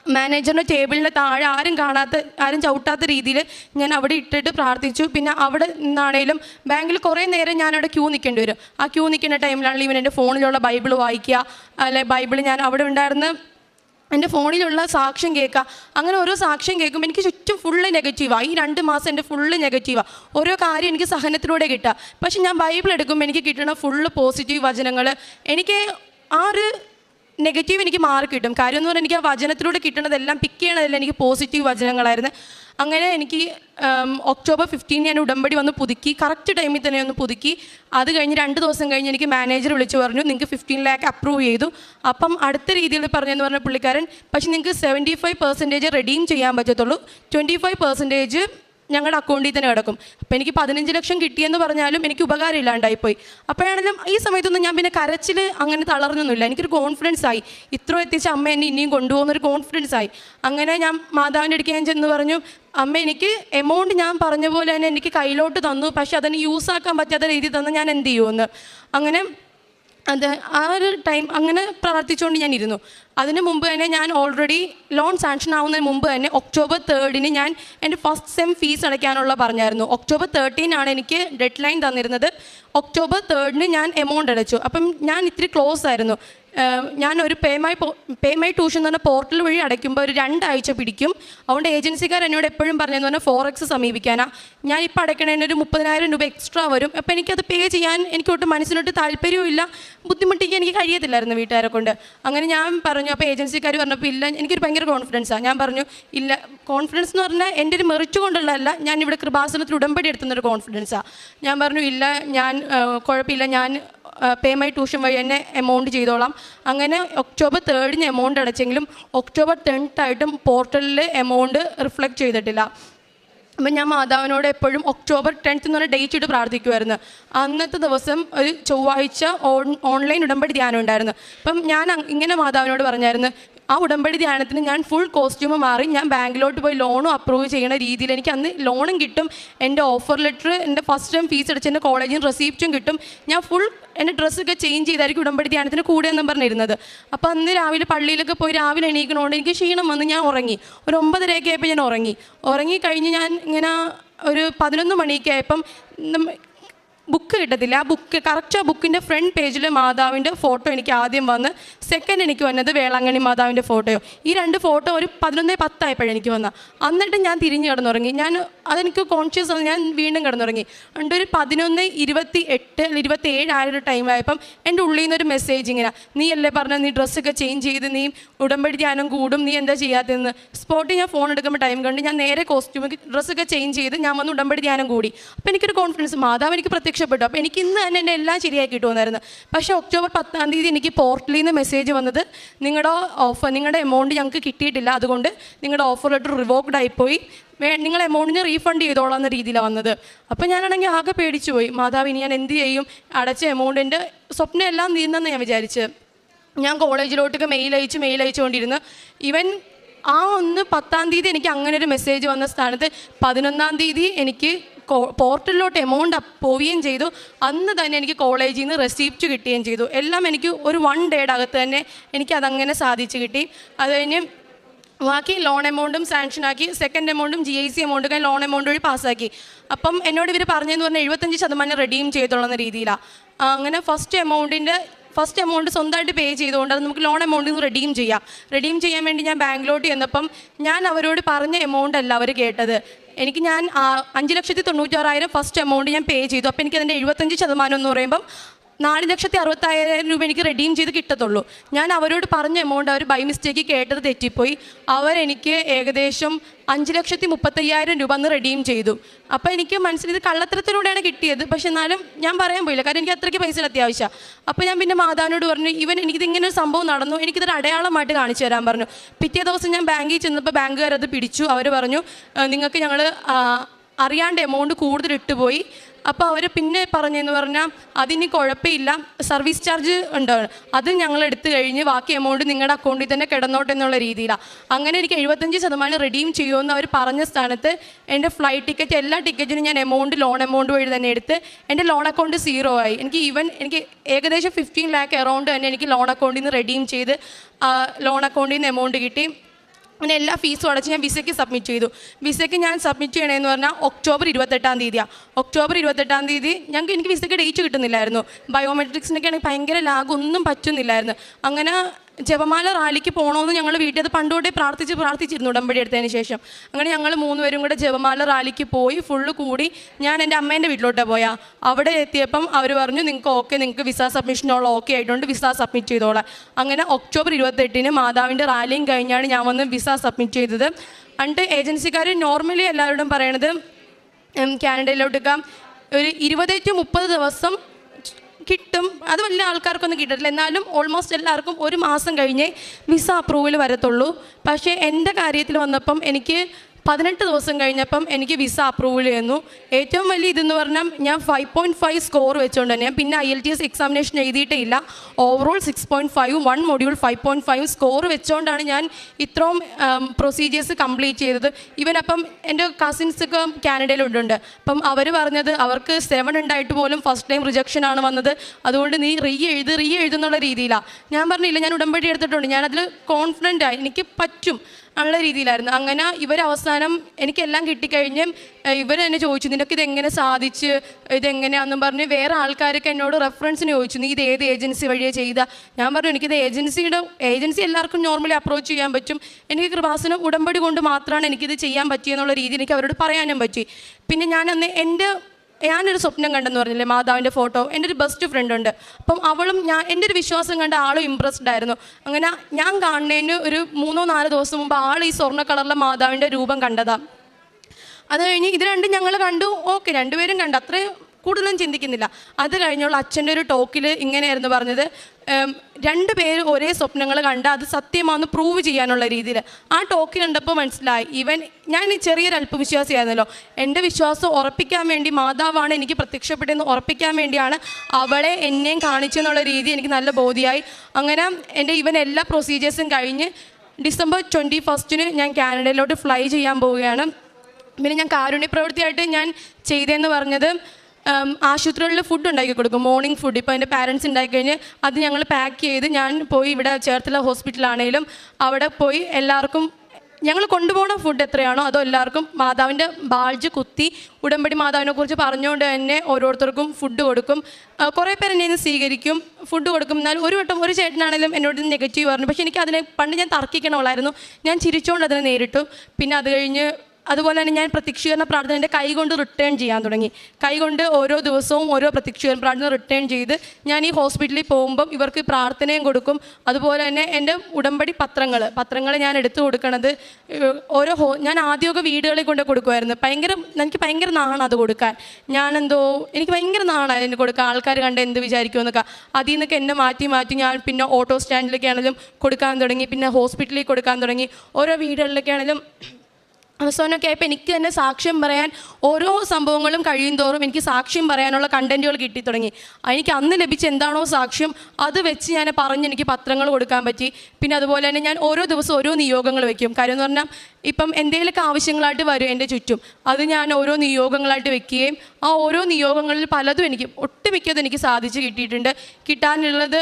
മാനേജറിന്റെ ടേബിളിന്റെ താഴെ ആരും കാണാത്ത ആരും ചവിട്ടാത്ത രീതിയിൽ ഞാൻ അവിടെ ഇട്ടിട്ട് പ്രാർത്ഥിച്ചു. പിന്നെ അവിടെ നിന്നാണേലും ബാങ്കിൽ കുറേ നേരം ഞാനവിടെ ക്യൂ നിൽക്കേണ്ടി വരും. ആ ക്യൂ നിൽക്കുന്ന ടൈമിലാണെങ്കിൽ ഇവൻ എന്റെ ഫോണിലുള്ള ബൈബിൾ വായിക്കുക. അല്ലെ ബൈബിൾ ഞാൻ അവിടെ ഉണ്ടായിരുന്ന എന്റെ ഫോണിലുള്ള സാക്ഷ്യം കേൾക്കുക അങ്ങനെ ഓരോ സാക്ഷ്യം കേൾക്കുമ്പോൾ എനിക്ക് ചുറ്റും ഫുള്ള് നെഗറ്റീവാണ് ഈ രണ്ട് മാസം എന്റെ ഫുള്ള് നെഗറ്റീവാണ് ഓരോ കാര്യം എനിക്ക് സഹനത്തിലൂടെ കിട്ടുക പക്ഷെ ഞാൻ ബൈബിൾ എടുക്കുമ്പോൾ എനിക്ക് കിട്ടുന്ന ഫുള്ള് പോസിറ്റീവ് വചനങ്ങൾ എനിക്ക് ആ ഒരു നെഗറ്റീവ് എനിക്ക് മാർക്ക് കിട്ടും. കാര്യം എന്ന് പറഞ്ഞാൽ എനിക്ക് ആ വചനത്തിലൂടെ കിട്ടുന്നതെല്ലാം പിക്ക് ചെയ്യണതെല്ലാം എനിക്ക് പോസിറ്റീവ് വചനങ്ങളായിരുന്നു. അങ്ങനെ എനിക്ക് ഒക്ടോബർ ഫിഫ്റ്റീൻ ഞാൻ ഉടമ്പടി വന്ന് പുതുക്കി കറക്റ്റ് ടൈമിൽ തന്നെ ഒന്ന് പുതുക്കി. അത് കഴിഞ്ഞ് രണ്ട് ദിവസം കഴിഞ്ഞ് എനിക്ക് മാനേജർ വിളിച്ച് പറഞ്ഞു നിങ്ങൾക്ക് ഫിഫ്റ്റീൻ ലാക്ക് അപ്രൂവ് ചെയ്തു. അപ്പം അടുത്ത രീതിയിൽ പറഞ്ഞെന്ന് പറഞ്ഞ പുള്ളിക്കാരൻ പക്ഷേ നിങ്ങൾക്ക് സെവന്റി ഫൈവ് പെർസെന്റേജ് റെഡീം ചെയ്യാൻ പറ്റത്തുള്ളൂ. ട്വന്റി ഫൈവ് പെർസെന്റേജ് ഞങ്ങളുടെ അക്കൗണ്ടിൽ തന്നെ കിടക്കും. അപ്പോൾ എനിക്ക് പതിനഞ്ച് ലക്ഷം കിട്ടിയെന്ന് പറഞ്ഞാലും എനിക്ക് ഉപകാരം ഇല്ലാണ്ടായിപ്പോയി അപ്പോഴാണെങ്കിലും ഈ സമയത്തൊന്നും ഞാൻ പിന്നെ കരച്ചിൽ അങ്ങനെ തളർന്നൊന്നുമില്ല. എനിക്കൊരു കോൺഫിഡൻസ് ആയി. ഇത്ര എത്തിച്ച അമ്മ എന്നെ ഇനിയും കൊണ്ടുപോകുന്നൊരു കോൺഫിഡൻസ് ആയി. അങ്ങനെ ഞാൻ മാതാവിന്റെ അടുത്ത് ഞാൻ ചെന്ന് പറഞ്ഞു അമ്മ എനിക്ക് എമൗണ്ട് ഞാൻ പറഞ്ഞ പോലെ തന്നെ എനിക്ക് കയ്യിലോട്ട് തന്നു. പക്ഷേ അതിന് യൂസ് ആക്കാൻ പറ്റാത്ത രീതിയിൽ തന്നു ഞാൻ എന്ത് ചെയ്യുമെന്ന്? അങ്ങനെ അത് ആ ഒരു ടൈം അങ്ങനെ പ്രാർത്ഥിച്ചുകൊണ്ട് ഞാൻ ഇരുന്നു. അതിന് മുമ്പ് തന്നെ ഞാൻ ഓൾറെഡി ലോൺ സാങ്ഷൻ ആവുന്നതിന് മുമ്പ് തന്നെ ഒക്ടോബർ തേർഡിന് ഞാൻ എന്റെ ഫസ്റ്റ് സെം ഫീസ് അടയ്ക്കാനുള്ള പറഞ്ഞായിരുന്നു. ഒക്ടോബർ തേർട്ടീൻ ആണ് എനിക്ക് ഡെഡ് ലൈൻ തന്നിരുന്നത് ഒക്ടോബർ തേർഡിന് ഞാൻ എമൗണ്ട് അടച്ചു. അപ്പം ഞാൻ ഇത്തിരി ക്ലോസ് ആയിരുന്നു. ഞാൻ ഒരു pay my pay my tuition എന്ന് പറഞ്ഞ പോർട്ടൽ വഴി അടയ്ക്കുമ്പോൾ ഒരു രണ്ടാഴ്ച പിടിക്കും. അതുകൊണ്ട് ഏജൻസിക്കാർ എന്നോട് എപ്പോഴും പറഞ്ഞതെന്ന് പറഞ്ഞാൽ ഫോറക്സ് സമീപിക്കാനാ. ഞാൻ ഇപ്പോൾ അടയ്ക്കണതിന് ഒരു മുപ്പതിനായിരം രൂപ എക്സ്ട്രാ വരും. അപ്പോൾ എനിക്കത് പേ ചെയ്യാൻ എനിക്കൊട്ട് ഒട്ടും മനസ്സിനൊട്ട് താല്പര്യവും ഇല്ല ബുദ്ധിമുട്ടിക്കാൻ എനിക്ക് കഴിയത്തില്ലായിരുന്നു വീട്ടുകാരെ കൊണ്ട്. അങ്ങനെ ഞാൻ പറഞ്ഞു അപ്പോൾ ഏജൻസിക്കാർ പറഞ്ഞപ്പോൾ ഇല്ല എനിക്കൊരു ഭയങ്കര കോൺഫിഡൻസാണ് ഞാൻ പറഞ്ഞു ഇല്ല കോൺഫിഡൻസ് എന്ന് പറഞ്ഞാൽ എന്റെ ഒരു മെറിറ്റ് കൊണ്ടുള്ളതല്ല ഞാൻ ഇവിടെ കൃപാസനത്തിൽ ഉടമ്പടി എടുത്തുന്നൊരു കോൺഫിഡൻസാണ് ഞാൻ പറഞ്ഞു ഇല്ല ഞാൻ കുഴപ്പമില്ല ഞാൻ പേ മൈ ട്യൂഷൻ വഴി തന്നെ എമൗണ്ട് ചെയ്തോളാം. അങ്ങനെ ഒക്ടോബർ തേർഡിന് എമൗണ്ട് അടച്ചെങ്കിലും ഒക്ടോബർ ടെൻത്തായിട്ടും പോർട്ടലിൽ എമൗണ്ട് റിഫ്ലക്റ്റ് ചെയ്തിട്ടില്ല. അപ്പം ഞാൻ മാതാവിനോട് എപ്പോഴും ഒക്ടോബർ ടെൻത്ത് എന്ന് പറഞ്ഞ ഡേറ്റ് ഇട്ട് പ്രാർത്ഥിക്കുമായിരുന്നു അന്നത്തെ ദിവസം ഒരു ചൊവ്വാഴ്ച ഓൺ ഓൺലൈൻ ഉടമ്പടി ധ്യാനം ഉണ്ടായിരുന്നു. അപ്പം ഞാൻ ഇങ്ങനെ മാതാവിനോട് പറഞ്ഞായിരുന്നു ആ ഉടമ്പടി ധ്യാനത്തിന് ഞാൻ ഫുൾ കോസ്റ്റ്യൂം മാറി ഞാൻ ബാങ്കിലോട്ട് പോയി ലോണും അപ്രൂവ് ചെയ്യുന്ന രീതിയിൽ എനിക്ക് അന്ന് ലോണും കിട്ടും. എന്റെ ഓഫർ ലെറ്റർ എന്റെ ഫസ്റ്റ് ടൈം ഫീസ് അടിച്ച എന്റെ കോളേജിൽ നിന്ന് റെസീപ്റ്റും കിട്ടും. ഞാൻ ഫുൾ എന്റെ ഡ്രസ്സൊക്കെ ചേഞ്ച് ചെയ്തായിരിക്കും ഉടമ്പടി ധ്യാനത്തിന് കൂടെ എന്നും പറഞ്ഞിരുന്നത്. അപ്പോൾ അന്ന് രാവിലെ പള്ളിയിലൊക്കെ പോയി രാവിലെ എണീക്കണോണ്ട് എനിക്ക് ക്ഷീണം വന്ന് ഞാൻ ഉറങ്ങി. ഒരു ഒമ്പതരയൊക്കെ ആയപ്പോൾ ഞാൻ ഉറങ്ങി. ഉറങ്ങി കഴിഞ്ഞ് ഞാൻ ഇങ്ങനെ ഒരു പതിനൊന്ന് മണിയൊക്കെ ആയപ്പം ബുക്ക് കിട്ടത്തില്ല. ആ ബുക്ക് കറക്റ്റ് ആ ബുക്കിന്റെ ഫ്രണ്ട് പേജിൽ മാതാവിന്റെ ഫോട്ടോ എനിക്ക് ആദ്യം വന്ന് സെക്കൻഡ് എനിക്ക് വന്നത് വേളാങ്കണ്ണി മാതാവിന്റെ ഫോട്ടോയോ ഈ രണ്ട് ഫോട്ടോ ഒരു പതിനൊന്ന് പത്തായപ്പോഴാണ് എനിക്ക് വന്ന എന്നിട്ട് ഞാൻ തിരിഞ്ഞ് കിടന്നുറങ്ങി. ഞാൻ അതെനിക്ക് കോൺഷ്യസ് ആണ്. ഞാൻ വീണ്ടും കിടന്നുറങ്ങി. എന്റെ ഒരു പതിനൊന്ന് ഇരുപത്തി എട്ട് ഇരുപത്തി ഏഴ് ആ ഒരു ടൈമായപ്പം എന്റെ ഉള്ളിൽ നിന്നൊരു മെസ്സേജ് ഇങ്ങനെ നീ അല്ലേ പറഞ്ഞ നീ ഡ്രസ്സൊക്കെ ചേഞ്ച് ചെയ്ത് നീ ഉടമ്പടി ധ്യാനം കൂടും നീ എന്താ ചെയ്യാത്തതെന്ന്? സ്പോട്ടിൽ ഞാൻ ഫോൺ എടുക്കുമ്പോൾ ടൈം കണ്ട്. ഞാൻ നേരെ കോസ്റ്റ്യൂമൊക്കെ ഡ്രസ്സൊക്കെ ചേഞ്ച് ചെയ്ത് ഞാൻ വന്ന് ഉടമ്പടി ധ്യാനം കൂടി. അപ്പോൾ എനിക്കൊരു കോൺഫിഡൻസ് മാതാവ് എനിക്ക് പ്രത്യക്ഷ പ്രത്യക്ഷപ്പെട്ടു അപ്പോൾ എനിക്ക് ഇന്ന് തന്നെ എന്റെ എല്ലാം ശരിയാക്കി കിട്ടുമെന്നായിരുന്നു. പക്ഷേ ഒക്ടോബർ പത്താം തീയതി എനിക്ക് പോർട്ടലിൽ നിന്ന് മെസ്സേജ് വന്നത് നിങ്ങളുടെ ഓഫർ നിങ്ങളുടെ എമൗണ്ട് ഞങ്ങൾക്ക് കിട്ടിയിട്ടില്ല. അതുകൊണ്ട് നിങ്ങളുടെ ഓഫർ ലെറ്റർ റിവോക്ഡ് ആയിപ്പോയി. നിങ്ങൾ എമൗണ്ടിന് റീഫണ്ട് ചെയ്തോളാം എന്ന രീതിയിലാണ് വന്നത്. അപ്പോൾ ഞാനാണെങ്കിൽ ആകെ പേടിച്ചു പോയി. മാതാവ് ഇനി ഞാൻ എന്ത് ചെയ്യും? അടച്ച എമൗണ്ടിന്റെ സ്വപ്നം എല്ലാം നീന്തെന്ന് ഞാൻ വിചാരിച്ച്. ഞാൻ കോളേജിലോട്ടൊക്കെ മെയിൽ അയച്ച് മെയിൽ അയച്ചുകൊണ്ടിരുന്നു ഇവൻ ആ ഒന്ന് പത്താം തീയതി എനിക്ക് അങ്ങനെ ഒരു മെസ്സേജ് വന്ന സ്ഥാനത്ത് പതിനൊന്നാം തീയതി എനിക്ക് പോർട്ടലിലോട്ട് എമൗണ്ട് പോവുകയും ചെയ്തു. അന്ന് തന്നെ എനിക്ക് കോളേജിൽ നിന്ന് റെസിപ്റ്റ് കിട്ടുകയും ചെയ്തു. എല്ലാം എനിക്ക് ഒരു വൺ ഡേയുടെ അകത്ത് തന്നെ എനിക്ക് അതങ്ങനെ സാധിച്ചു കിട്ടി. അത് കഴിഞ്ഞ് ബാക്കി ലോൺ എമൗണ്ടും സാങ്ഷൻ ആക്കി. സെക്കൻഡ് എമൗണ്ടും ജി ഐ സി എമൗണ്ടൊക്കെ ലോൺ എമൗണ്ട് വഴി പാസ്സാക്കി അപ്പം എന്നോട് ഇവർ പറഞ്ഞതെന്ന് പറഞ്ഞാൽ എഴുപത്തഞ്ച് ശതമാനം റെഡീം ചെയ്തോളുന്ന രീതിയിലാണ് അങ്ങനെ ഫസ്റ്റ് എമൗണ്ടിന്റെ ഫസ്റ്റ് എമൗണ്ട് സ്വന്തമായിട്ട് പേ ചെയ്തുകൊണ്ട് അത് നമുക്ക് ലോൺ എമൗണ്ടിൽ നിന്ന് റെഡീം ചെയ്യാം. റെഡീം ചെയ്യാൻ വേണ്ടി ഞാൻ ബാങ്കിലോട്ട് ചെന്നപ്പം ഞാൻ അവരോട് പറഞ്ഞ എമൗണ്ട് അല്ല അവർ കേട്ടത്. എനിക്ക് ഞാൻ അഞ്ച് ലക്ഷത്തി തൊണ്ണൂറ്റാറായിരം ഫസ്റ്റ് എമൗണ്ട് ഞാൻ പേ ചെയ്തു. അപ്പോൾ എനിക്ക് അതിന്റെ എഴുപത്തഞ്ച് ശതമാനം എന്ന് പറയുമ്പം നാല് ലക്ഷത്തി അറുപത്തായിരം രൂപ എനിക്ക് റെഡീം ചെയ്ത് കിട്ടത്തുള്ളൂ. ഞാൻ അവരോട് പറഞ്ഞ എമൗണ്ട് അവർ ബൈ മിസ്റ്റേക്ക് കേട്ടത് തെറ്റിപ്പോയി. അവരെനിക്ക് ഏകദേശം അഞ്ച് ലക്ഷത്തി മുപ്പത്തയ്യായിരം രൂപ അന്ന് റെഡീം ചെയ്തു. അപ്പോൾ എനിക്ക് മനസ്സിൽ ഇത് കള്ളത്തരത്തിലൂടെയാണ് കിട്ടിയത്. പക്ഷെ എന്നാലും ഞാൻ പറയാൻ പോയില്ല. കാരണം എനിക്ക് അത്രയ്ക്ക് പൈസ അത്യാവശ്യം. അപ്പോൾ ഞാൻ പിന്നെ മാതാവിനോട് പറഞ്ഞു ഇവൻ എനിക്കിത് ഇങ്ങനെ ഒരു സംഭവം നടന്നു. എനിക്കിതൊരു അടയാളമായിട്ട് കാണിച്ചു തരാൻ പറഞ്ഞു. പിറ്റേ ദിവസം ഞാൻ ബാങ്കിൽ ചെന്നപ്പോൾ ബാങ്കുകാരത് പിടിച്ചു. അവർ പറഞ്ഞു "ആ, നിങ്ങൾക്ക് ഞങ്ങൾ അറിയാണ്ട് എമൗണ്ട് കൂടുതൽ ഇട്ടുപോയി അപ്പോൾ അവർ പിന്നെ പറഞ്ഞെന്ന് പറഞ്ഞാൽ അതിന് കുഴപ്പമില്ല സർവീസ് ചാർജ് ഉണ്ട്. അത് ഞങ്ങൾ എടുത്തു കഴിഞ്ഞ് ബാക്കി എമൗണ്ട് നിങ്ങളുടെ അക്കൗണ്ടിൽ തന്നെ കിടന്നോട്ടെ എന്നുള്ള രീതിയിലാണ് അങ്ങനെ എനിക്ക് എഴുപത്തഞ്ച് ശതമാനം റിഡീം ചെയ്യുമെന്ന് അവർ പറഞ്ഞ സ്ഥാനത്ത് എന്റെ ഫ്ലൈറ്റ് ടിക്കറ്റ് എല്ലാ ടിക്കറ്റിനും ഞാൻ എമൗണ്ട് ലോൺ എമൗണ്ട് വഴി തന്നെ എടുത്ത് എന്റെ ലോൺ അക്കൗണ്ട് സീറോ ആയി. എനിക്ക് ഈവൻ എനിക്ക് ഏകദേശം ഫിഫ്റ്റീൻ ലാക്ക് എറൗണ്ട് തന്നെ എനിക്ക് ലോൺ അക്കൗണ്ടിൽ നിന്ന് റെഡീം ചെയ്ത് ലോൺ അക്കൗണ്ടിൽ നിന്ന് എമൗണ്ട് കിട്ടി. അങ്ങനെ എല്ലാ ഫീസും അടച്ച് ഞാൻ വിസയ്ക്ക് സബ്മിറ്റ് ചെയ്തു. വിസയ്ക്ക് ഞാൻ സബ്മിറ്റ് ചെയ്യണമെന്ന് പറഞ്ഞാൽ ഒക്ടോബർ ഇരുപത്തെട്ടാം തീയതിയാണ് ഒക്ടോബർ ഇരുപത്തെട്ടാം തീയതി ഞങ്ങൾക്ക് എനിക്ക് വിസയ്ക്ക് ഡേറ്റ് കിട്ടുന്നില്ലായിരുന്നു. ബയോമെട്രിക്സിനൊക്കെ ആണെങ്കിൽ ഭയങ്കര ലാഗ് ഒന്നും പറ്റുന്നില്ലായിരുന്നു. അങ്ങനെ ജപമാല റാലിക്ക് പോകണമെന്ന് ഞങ്ങൾ വീട്ടിൽ അത് പണ്ടോടെ പ്രാർത്ഥിച്ച് പ്രാർത്ഥിച്ചിരുന്നു ഉടമ്പടി എടുത്തതിന് ശേഷം. അങ്ങനെ ഞങ്ങൾ മൂന്നുപേരും കൂടെ ജപമാല റാലിക്ക് പോയി ഫുള്ള് കൂടി ഞാൻ എന്റെ അമ്മേന്റെ വീട്ടിലോട്ട് പോയാ. അവിടെ എത്തിയപ്പം അവർ പറഞ്ഞു നിങ്ങൾക്ക് ഓക്കെ നിങ്ങൾക്ക് വിസ സബ്മിഷനുള്ള ഓക്കെ ആയിട്ടുണ്ട് വിസ സബ്മിറ്റ് ചെയ്തോളാം. അങ്ങനെ ഒക്ടോബർ ഇരുപത്തെട്ടിന് മാതാവിന്റെ റാലിയും കഴിഞ്ഞാണ് ഞാൻ വന്ന് വിസ സബ്മിറ്റ് ചെയ്തത്. അണ്ട് ഏജൻസിക്കാർ നോർമലി എല്ലാവരോടും പറയണത് കാനഡയിലോട്ടൊക്കെ ഒരു ഇരുപത് ടു മുപ്പത് ദിവസം കിട്ടും. അത് വലിയ ആൾക്കാർക്കൊന്നും കിട്ടത്തില്ല. എന്നാലും ഓൾമോസ്റ്റ് എല്ലാവർക്കും ഒരു മാസം കഴിഞ്ഞേ വിസ അപ്രൂവൽ വരത്തുള്ളൂ. പക്ഷേ എന്റെ കാര്യത്തിൽ വന്നപ്പം എനിക്ക് പതിനെട്ട് ദിവസം കഴിഞ്ഞപ്പം എനിക്ക് വിസ അപ്രൂവൽ ചെയ്യുന്നു. ഏറ്റവും വലിയ ഇതെന്ന് പറഞ്ഞാൽ ഞാൻ ഫൈവ് പോയിന്റ് ഫൈവ് സ്കോർ വെച്ചുകൊണ്ട് തന്നെ പിന്നെ I L T S examination എഴുതിയിട്ടില്ല. Overall six point five one module five point five score വെച്ചുകൊണ്ടാണ് ഞാൻ ഇത്രയും പ്രൊസീജിയേഴ്സ് കംപ്ലീറ്റ് ചെയ്തത്. ഇവൻ അപ്പം എന്റെ കസിൻസൊക്കെ കാനഡയിലുണ്ട്. അപ്പം അവർ പറഞ്ഞത് അവർക്ക് സെവൻ ഉണ്ടായിട്ട് പോലും ഫസ്റ്റ് ടൈം റിജക്ഷൻ ആണ് വന്നത്. അതുകൊണ്ട് നീ റീ എഴുത് റീ എഴുതുന്നുള്ള രീതിയിലാണ് ഞാൻ പറഞ്ഞില്ല ഞാൻ ഉടമ്പടി എടുത്തിട്ടുണ്ട്. ഞാനതിൽ കോൺഫിഡന്റ് ആയി. എനിക്ക് പറ്റും. ഉള്ള രീതിയിലായിരുന്നു. അങ്ങനെ ഇവർ അവസാനം എനിക്കെല്ലാം കിട്ടിക്കഴിഞ്ഞ് ഇവർ എന്നെ ചോദിച്ചു നിനക്ക് ഇതെങ്ങനെ സാധിച്ച്? ഇതെങ്ങനെയാണെന്നും പറഞ്ഞ് വേറെ ആൾക്കാരൊക്കെ എന്നോട് റെഫറൻസിന് ചോദിച്ചു നീ ഇത് ഏത് ഏജൻസി വഴിയാണ് ചെയ്ത? ഞാൻ പറഞ്ഞു എനിക്കിത് ഏജൻസിയുടെ ഏജൻസി എല്ലാവർക്കും നോർമലി അപ്രോച്ച് ചെയ്യാൻ പറ്റും. എനിക്ക് കൃപാസനം ഉടമ്പടി കൊണ്ട് മാത്രമാണ് എനിക്കിത് ചെയ്യാൻ പറ്റിയെന്നുള്ള രീതിയിൽ എനിക്ക് അവരോട് പറയാനും പറ്റി. പിന്നെ ഞാൻ അന്ന് എന്റെ ഞാനൊരു സ്വപ്നം കണ്ടെന്ന് പറഞ്ഞില്ലേ മാതാവിന്റെ ഫോട്ടോ എന്റെ ഒരു ബെസ്റ്റ് ഫ്രണ്ട് ഉണ്ട്. അപ്പം അവളും ഞാൻ എന്റെ ഒരു വിശ്വാസം കണ്ട ആളും ഇമ്പ്രസ്ഡ് ആയിരുന്നു. അങ്ങനെ ഞാൻ കാണുന്നതിന് ഒരു മൂന്നോ നാലോ ദിവസം മുമ്പ് ആൾ ഈ സ്വർണ കളറിലെ മാതാവിന്റെ രൂപം കണ്ടതാണ് അത് കഴിഞ്ഞ് ഇത് രണ്ടും ഞങ്ങൾ കണ്ടു. ഓക്കെ രണ്ടുപേരും കണ്ടു. അത്രയും കൂടുതലൊന്നും ചിന്തിക്കുന്നില്ല. അത് കഴിഞ്ഞുള്ള അച്ഛന്റെ ഒരു ടോക്കിൽ ഇങ്ങനെയായിരുന്നു പറഞ്ഞത് രണ്ട് പേര് ഒരേ സ്വപ്നങ്ങൾ കണ്ട് അത് സത്യമാണെന്ന് പ്രൂവ് ചെയ്യാനുള്ള രീതിയിൽ ആ ടോക്ക് കണ്ടപ്പോൾ മനസ്സിലായി ഇവൻ ഞാൻ ചെറിയൊരു അല്പവിശ്വാസിയായിരുന്നല്ലോ. എന്റെ വിശ്വാസം ഉറപ്പിക്കാൻ വേണ്ടി മാതാവാണ് എനിക്ക് പ്രത്യക്ഷപ്പെട്ടതെന്ന് ഉറപ്പിക്കാൻ വേണ്ടിയാണ് അവളെ എന്നെയും കാണിച്ചെന്നുള്ള രീതി എനിക്ക് നല്ല ബോധ്യമായി അങ്ങനെ എന്റെ ഇവൻ എല്ലാ പ്രൊസീജിയേഴ്സും കഴിഞ്ഞ് ഡിസംബർ ട്വന്റി ഫസ്റ്റിന് ഞാൻ കാനഡയിലോട്ട് ഫ്ലൈ ചെയ്യാൻ പോവുകയാണ്. പിന്നെ ഞാൻ കാരുണ്യ പ്രവൃത്തിയായിട്ട് ഞാൻ ചെയ്തതെന്ന് പറഞ്ഞത് ആശുപത്രികളിൽ ഫുഡ് ഉണ്ടാക്കി കൊടുക്കും. മോർണിംഗ് ഫുഡ് ഇപ്പോൾ എന്റെ പാരൻസ് ഉണ്ടാക്കി കഴിഞ്ഞ് അത് ഞങ്ങൾ പാക്ക് ചെയ്ത് ഞാൻ പോയി ഇവിടെ ചേർത്തല ഹോസ്പിറ്റലാണെങ്കിലും അവിടെ പോയി എല്ലാവർക്കും ഞങ്ങൾ കൊണ്ടുപോകുന്ന ഫുഡ് എത്രയാണോ അതോ എല്ലാവർക്കും മാതാവിന്റെ ബാൾജ് കുത്തി ഉടമ്പടി മാതാവിനെ കുറിച്ച് പറഞ്ഞുകൊണ്ട് തന്നെ ഓരോരുത്തർക്കും ഫുഡ് കൊടുക്കും. കുറേ പേര് എന്നെ ഇന്ന് സ്വീകരിക്കും ഫുഡ് കൊടുക്കും. എന്നാൽ ഒരു വട്ടം ഒരു ചേട്ടനാണെങ്കിലും എന്നോട് നെഗറ്റീവ് പറഞ്ഞു. പക്ഷേ എനിക്ക് അതിനെ പണ്ട് ഞാൻ തർക്കിക്കണമുള്ളായിരുന്നു ഞാൻ ചിരിച്ചുകൊണ്ട് അതിനെ നേരിട്ടു. പിന്നെ അത് കഴിഞ്ഞ് അതുപോലെ തന്നെ ഞാൻ പ്രത്യക്ഷീകരണ പ്രാർത്ഥന എന്റെ കൈ കൊണ്ട് റിട്ടേൺ ചെയ്യാൻ തുടങ്ങി. കൈകൊണ്ട് ഓരോ ദിവസവും ഓരോ പ്രത്യക്ഷീകരണ പ്രാർത്ഥന റിട്ടേൺ ചെയ്ത് ഞാൻ ഈ ഹോസ്പിറ്റലിൽ പോകുമ്പം ഇവർക്ക് പ്രാർത്ഥനയും കൊടുക്കും. അതുപോലെ തന്നെ എന്റെ ഉടമ്പടി പത്രങ്ങൾ പത്രങ്ങൾ ഞാൻ എടുത്തു കൊടുക്കണത് ഓരോ ഹോ ഞാൻ ആദ്യമൊക്കെ വീടുകളിൽ കൊണ്ട് കൊടുക്കുമായിരുന്നു. ഭയങ്കര എനിക്ക് ഭയങ്കര നാണം അത് കൊടുക്കാൻ. ഞാനെന്തോ എനിക്ക് ഭയങ്കര നാണാണ് അതിന് കൊടുക്കാൻ. ആൾക്കാർ കണ്ട് എന്ത് വിചാരിക്കുമെന്നൊക്കെ. അതിൽ നിന്നൊക്കെ എന്നെ മാറ്റി മാറ്റി ഞാൻ പിന്നെ ഓട്ടോ സ്റ്റാൻഡിലൊക്കെ ആണെങ്കിലും കൊടുക്കാൻ തുടങ്ങി. പിന്നെ ഹോസ്പിറ്റലിൽ കൊടുക്കാൻ തുടങ്ങി. ഓരോ വീടുകളിലൊക്കെ ആണെങ്കിലും അവസാനമൊക്കെ ആയപ്പോൾ എനിക്ക് തന്നെ സാക്ഷ്യം പറയാൻ ഓരോ സംഭവങ്ങളും കഴിയും തോറും എനിക്ക് സാക്ഷ്യം പറയാനുള്ള കണ്ടന്റുകൾ കിട്ടി തുടങ്ങി. എനിക്ക് അന്ന് ലഭിച്ച എന്താണോ സാക്ഷ്യം അത് വെച്ച് ഞാൻ പറഞ്ഞ് എനിക്ക് പത്രങ്ങൾ കൊടുക്കാൻ പറ്റി. പിന്നെ അതുപോലെ തന്നെ ഞാൻ ഓരോ ദിവസം ഓരോ നിയോഗങ്ങൾ വെക്കും. കാര്യം എന്ന് പറഞ്ഞാൽ ഇപ്പം എന്തെങ്കിലുമൊക്കെ ആവശ്യങ്ങളായിട്ട് വരും എന്റെ ചുറ്റും അത് ഞാൻ ഓരോ നിയോഗങ്ങളായിട്ട് വെക്കുകയും ആ ഓരോ നിയോഗങ്ങളിൽ പലതും എനിക്ക് ഒട്ടുമിക്കതും എനിക്ക് സാധിച്ച് കിട്ടിയിട്ടുണ്ട്. കിട്ടാനുള്ളത്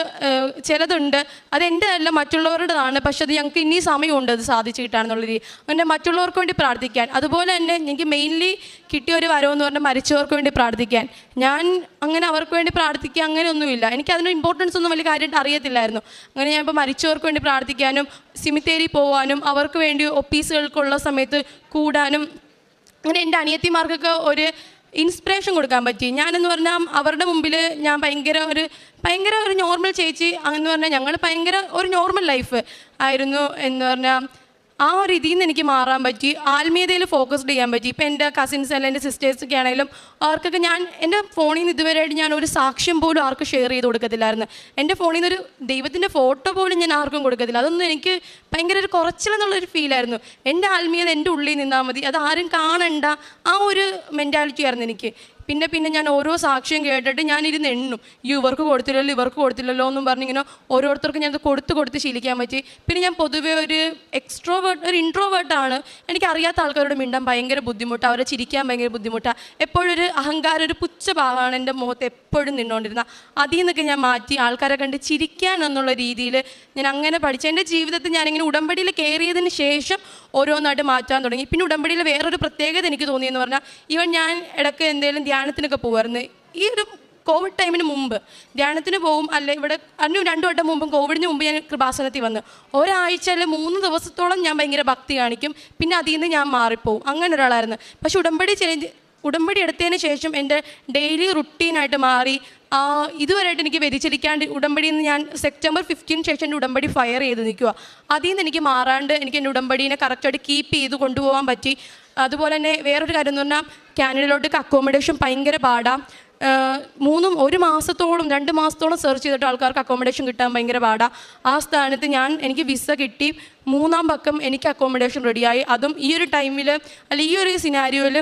ചിലതുണ്ട്. അത് എന്റെ അല്ല മറ്റുള്ളവരുടേതാണ്. പക്ഷെ അത് ഞങ്ങൾക്ക് ഇനി സമയമുണ്ട് അത് സാധിച്ച് കിട്ടാന്നുള്ള രീതി. അങ്ങനെ മറ്റുള്ളവർക്ക് വേണ്ടി പ്രാർത്ഥിക്കാൻ. അതുപോലെ തന്നെ എനിക്ക് മെയിൻലി കിട്ടിയ ഒരു വരവെന്ന് പറഞ്ഞാൽ മരിച്ചവർക്ക് വേണ്ടി പ്രാർത്ഥിക്കാൻ. ഞാൻ അങ്ങനെ അവർക്ക് വേണ്ടി പ്രാർത്ഥിക്കുക അങ്ങനെയൊന്നുമില്ല. എനിക്ക് അതിന് ഇമ്പോർട്ടൻസ് ഒന്നും വലിയ കാര്യമായിട്ട് അറിയത്തില്ലായിരുന്നു. അങ്ങനെ ഞാൻ ഇപ്പോൾ മരിച്ചവർക്ക് വേണ്ടി പ്രാർത്ഥിക്കാനും സിമിത്തേരി പോവാനും അവർക്ക് വേണ്ടി ഒപ്പീസുകൾക്കുള്ള സമയത്ത് കൂടാനും അങ്ങനെ എന്റെ അനിയത്തിമാർക്കൊക്കെ ഒരു ഇൻസ്പിറേഷൻ കൊടുക്കാൻ പറ്റി. ഞാനെന്ന് പറഞ്ഞാൽ അവരുടെ മുമ്പിൽ ഞാൻ ഭയങ്കര ഒരു ഭയങ്കര ഒരു നോർമൽ ചേച്ചി അങ്ങനെ പറഞ്ഞാൽ ഞങ്ങൾ ഭയങ്കര ഒരു നോർമൽ ലൈഫ് ആയിരുന്നു എന്ന് പറഞ്ഞാൽ ആ ഒരു നിന്ന് എനിക്ക് മാറാൻ പറ്റി. ആത്മീയതയിൽ ഫോക്കസ്ഡ് ചെയ്യാൻ പറ്റി. ഇപ്പം എന്റെ കസിൻസ് അല്ല എന്റെ സിസ്റ്റേഴ്സൊക്കെ ആണെങ്കിലും അവർക്കൊക്കെ ഞാൻ എന്റെ ഫോണിൽ നിന്ന് ഇതുവരെയായിട്ട് ഞാൻ ഒരു സാക്ഷ്യം പോലും ആർക്കും ഷെയർ ചെയ്ത് കൊടുക്കത്തില്ലായിരുന്നു. എന്റെ ഫോണിൽ നിന്ന് ഒരു ദൈവത്തിന്റെ ഫോട്ടോ പോലും ഞാൻ ആർക്കും കൊടുക്കത്തില്ല. അതൊന്നും എനിക്ക് ഭയങ്കര ഒരു കുറച്ചിലെന്നുള്ളൊരു ഫീലായിരുന്നു എന്റെ ആത്മീയത എന്റെ ഉള്ളിൽ നിന്നാൽ മതി. അത് ആരും കാണണ്ട ആ ഒരു മെന്റാലിറ്റി ആയിരുന്നു എനിക്ക്. പിന്നെ പിന്നെ ഞാൻ ഓരോ സാക്ഷ്യം കേട്ടിട്ട് ഞാൻ ഇരുന്ന് എണ്ണും. ഈ ഇവർക്ക് കൊടുത്തില്ലല്ലോ ഇവർക്ക് കൊടുത്തില്ലല്ലോ എന്നും പറഞ്ഞിങ്ങനെ ഓരോരുത്തർക്കും ഞാനത് കൊടുത്ത് കൊടുത്ത് ശീലിക്കാൻ പറ്റി. പിന്നെ ഞാൻ പൊതുവേ ഒരു എക്സ്ട്രോവേർട്ട് ഒരു ഇൻട്രോവേർട്ടാണ് എനിക്ക് അറിയാത്ത ആൾക്കാരോട് മിണ്ടാൻ ഭയങ്കര ബുദ്ധിമുട്ടാണ് അവരെ ചിരിക്കാൻ ഭയങ്കര ബുദ്ധിമുട്ടാണ് എപ്പോഴും ഒരു അഹങ്കാര ഒരു പുച്ഛഭാവമാണ് എന്റെ മുഖത്ത് എപ്പോഴും നിന്നുകൊണ്ടിരുന്നത്. അതിൽ നിന്നൊക്കെ ഞാൻ മാറ്റി ആൾക്കാരെ കണ്ട് ചിരിക്കാൻ എന്നുള്ള രീതിയിൽ ഞാൻ അങ്ങനെ പഠിച്ചു. എന്റെ ജീവിതത്തിൽ ഞാനിങ്ങനെ ഉടമ്പടിയിൽ കയറിയതിന് ശേഷം ഓരോന്നായിട്ട് മാറ്റാൻ തുടങ്ങി. പിന്നെ ഉടമ്പടിയിൽ വേറൊരു പ്രത്യേകത എനിക്ക് തോന്നിയെന്ന് പറഞ്ഞാൽ ഈവൻ ഞാൻ ഇടയ്ക്ക് എന്തെങ്കിലും ധ്യാനത്തിനൊക്കെ പോകുമായിരുന്നു ഈ ഒരു കോവിഡ് ടൈമിന് മുമ്പ് ധ്യാനത്തിന് പോകും അല്ലെ ഇവിടെ അതിന് രണ്ടു വട്ടം മുമ്പും കോവിഡിന് മുമ്പ് ഞാൻ കൃപാസനത്തിൽ വന്നു. ഒരാഴ്ച അല്ലെ മൂന്ന് ദിവസത്തോളം ഞാൻ ഭയങ്കര ഭക്തി കാണിക്കും പിന്നെ അതിൽ നിന്ന് ഞാൻ മാറിപ്പോവും. അങ്ങനെ ഒരാളായിരുന്നു. പക്ഷെ ഉടമ്പടി ചേഞ്ച് ഉടമ്പടി എടുത്തതിന് ശേഷം എന്റെ ഡെയിലി റുട്ടീനായിട്ട് മാറി. ഇതുവരെയായിട്ട് എനിക്ക് വ്യതിചരിക്കാണ്ട് ഉടമ്പടിയിൽ നിന്ന് ഞാൻ സെപ്റ്റംബർ ഫിഫ്റ്റീൻ ശേഷം എന്റെ ഉടമ്പടി ഫയർ ചെയ്ത് നിൽക്കുക. അതിൽ നിന്ന് എനിക്ക് മാറാണ്ട് എനിക്ക് എന്റെ ഉടമ്പടീനെ കറക്റ്റായിട്ട് കീപ്പ് ചെയ്ത് കൊണ്ടുപോകാൻ പറ്റി. അതുപോലെ തന്നെ വേറൊരു കാര്യം എന്ന് പറഞ്ഞാൽ കാനഡയിലോട്ടൊക്കെ അക്കോമഡേഷൻ ഭയങ്കര പാടാം. മൂന്നും ഒരു മാസത്തോളം രണ്ട് മാസത്തോളം സെർച്ച് ചെയ്തിട്ട് ആൾക്കാർക്ക് അക്കോമഡേഷൻ കിട്ടാൻ ഭയങ്കര പാടാണ് ആ സ്ഥാനത്ത് ഞാൻ എനിക്ക് വിസ കിട്ടി. മൂന്നാം പക്കം എനിക്ക് അക്കോമഡേഷൻ റെഡിയായി അതും ഈ ഒരു ടൈമിൽ അല്ലെങ്കിൽ ഈ ഒരു സിനാരിയോയിൽ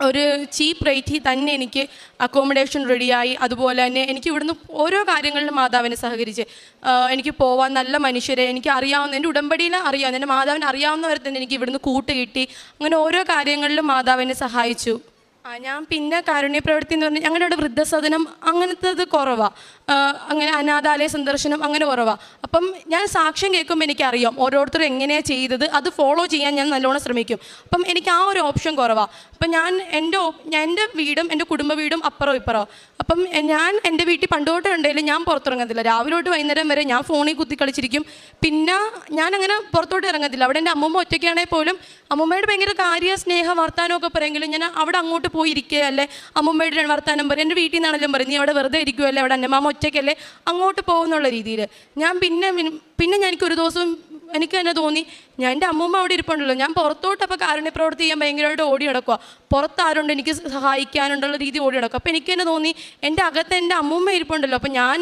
ഒരു ചീപ്പ് റേറ്റിൽ തന്നെ എനിക്ക് അക്കോമഡേഷൻ റെഡിയായി അതുപോലെ തന്നെ എനിക്ക് ഇവിടുന്ന് ഓരോ കാര്യങ്ങളിലും മാതാവിനെ സഹകരിച്ച് എനിക്ക് പോവാൻ നല്ല മനുഷ്യരെ എനിക്ക് അറിയാവുന്ന എന്റെ ഉടമ്പടിയിൽ അറിയാവുന്ന എന്റെ മാതാവിനെ അറിയാവുന്നവരെ തന്നെ എനിക്ക് ഇവിടുന്ന് കൂട്ട് കിട്ടി. അങ്ങനെ ഓരോ കാര്യങ്ങളിലും മാതാവിനെ സഹായിച്ചു. ആ ഞാൻ പിന്നെ കാരുണ്യ പ്രവൃത്തി എന്ന് പറഞ്ഞാൽ ഞങ്ങളുടെ അവിടെ വൃദ്ധസദനം അങ്ങനത്തത് കുറവാണ് അങ്ങനെ അനാഥാലയ സന്ദർശനം അങ്ങനെ കുറവാണ് അപ്പം ഞാൻ സാക്ഷ്യം കേൾക്കുമ്പോൾ എനിക്കറിയാം ഓരോരുത്തരും എങ്ങനെയാണ് ചെയ്തത് അത് ഫോളോ ചെയ്യാൻ ഞാൻ നല്ലോണം ശ്രമിക്കും. അപ്പം എനിക്ക് ആ ഒരു ഓപ്ഷൻ കുറവാണ് അപ്പം ഞാൻ എന്റെ എന്റെ വീടും എന്റെ കുടുംബ വീടും അപ്പുറം ഇപ്പുറം അപ്പം ഞാൻ എന്റെ വീട്ടിൽ പണ്ടോട്ട് ഉണ്ടെങ്കിലും ഞാൻ പുറത്തിറങ്ങത്തില്ല. രാവിലെ തൊട്ട് വൈകുന്നേരം വരെ ഞാൻ ഫോണിൽ കുത്തി കളിച്ചിരിക്കും പിന്നെ ഞാൻ അങ്ങനെ പുറത്തോട്ട് ഇറങ്ങത്തില്ല. അവിടെ എന്റെ അമ്മമ്മ ഒറ്റയ്ക്കാണെങ്കിൽ പോലും അമ്മമ്മയുടെ ഭയങ്കര കാര്യ സ്നേഹ വർത്താനമൊക്കെ പറയുമെങ്കിലും ഞാൻ അവിടെ അങ്ങോട്ട് പോയി ഇരിക്കുകയല്ലേ അമ്മമ്മയുടെ വർത്താനം പറയും. എന്റെ വീട്ടിൽ നിന്നാണെങ്കിലും പറയും നീ അവിടെ വെറുതെ ഇരിക്കുമല്ലേ അവിടെ എന്റെ മാമ ഒറ്റയ്ക്കല്ലേ? അങ്ങോട്ട് പോകുന്നുള്ള രീതിയിൽ. ഞാൻ പിന്നെ പിന്നെ ഞാൻ എനിക്ക് ഒരു ദിവസം എനിക്ക് തന്നെ തോന്നി ഞാൻ എന്റെ അമ്മൂമ്മ അവിടെ ഇരിപ്പുണ്ടല്ലോ. ഞാൻ പുറത്തോട്ട് അപ്പോൾ കാരുണ്യ പ്രവർത്തി ചെയ്യാൻ ഭയങ്കരമായിട്ട് ഓടി നടക്കുക പുറത്ത് ആരുണ്ട് എനിക്ക് സഹായിക്കാനുണ്ടുള്ള രീതി ഓടി നടക്കുക അപ്പോൾ എനിക്ക് തന്നെ തോന്നി എന്റെ അകത്ത് എന്റെ അമ്മൂമ്മ ഇരിപ്പുണ്ടല്ലോ. അപ്പോൾ ഞാൻ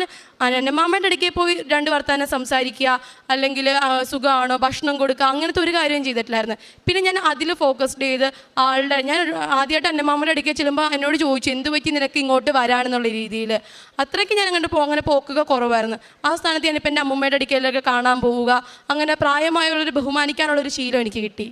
എന്റെ മാമയുടെ ഇടയ്ക്ക് പോയി രണ്ട് വർത്താനം സംസാരിക്കുക അല്ലെങ്കിൽ സുഖമാണോ ഭക്ഷണം കൊടുക്കുക അങ്ങനത്തെ ഒരു കാര്യം ചെയ്തിട്ടില്ലായിരുന്നു. പിന്നെ ഞാൻ അതിൽ ഫോക്കസ്ഡ് ചെയ്ത് ആളുടെ ഞാൻ ആദ്യമായിട്ട് എന്റെ മാമയുടെ ഇടയ്ക്ക് ചെല്ലുമ്പോൾ എന്നോട് ചോദിച്ചു എന്ത് പറ്റി നിനക്ക് ഇങ്ങോട്ട് വരാനെന്നുള്ള രീതിയിൽ? അത്രയ്ക്ക് ഞാൻ അങ്ങോട്ട് പോ അങ്ങനെ പോക്കുക കുറവായിരുന്നു. ആ സ്ഥാനത്ത് ഞാനിപ്പോൾ എന്റെ അമ്മമ്മയുടെ അടുക്കലൊക്കെ കാണാൻ പോവുക അങ്ങനെ പ്രായമായുള്ളൊരു ബഹുമാനിക്കാനുള്ളൊരു ശീലം എനിക്ക് കിട്ടി.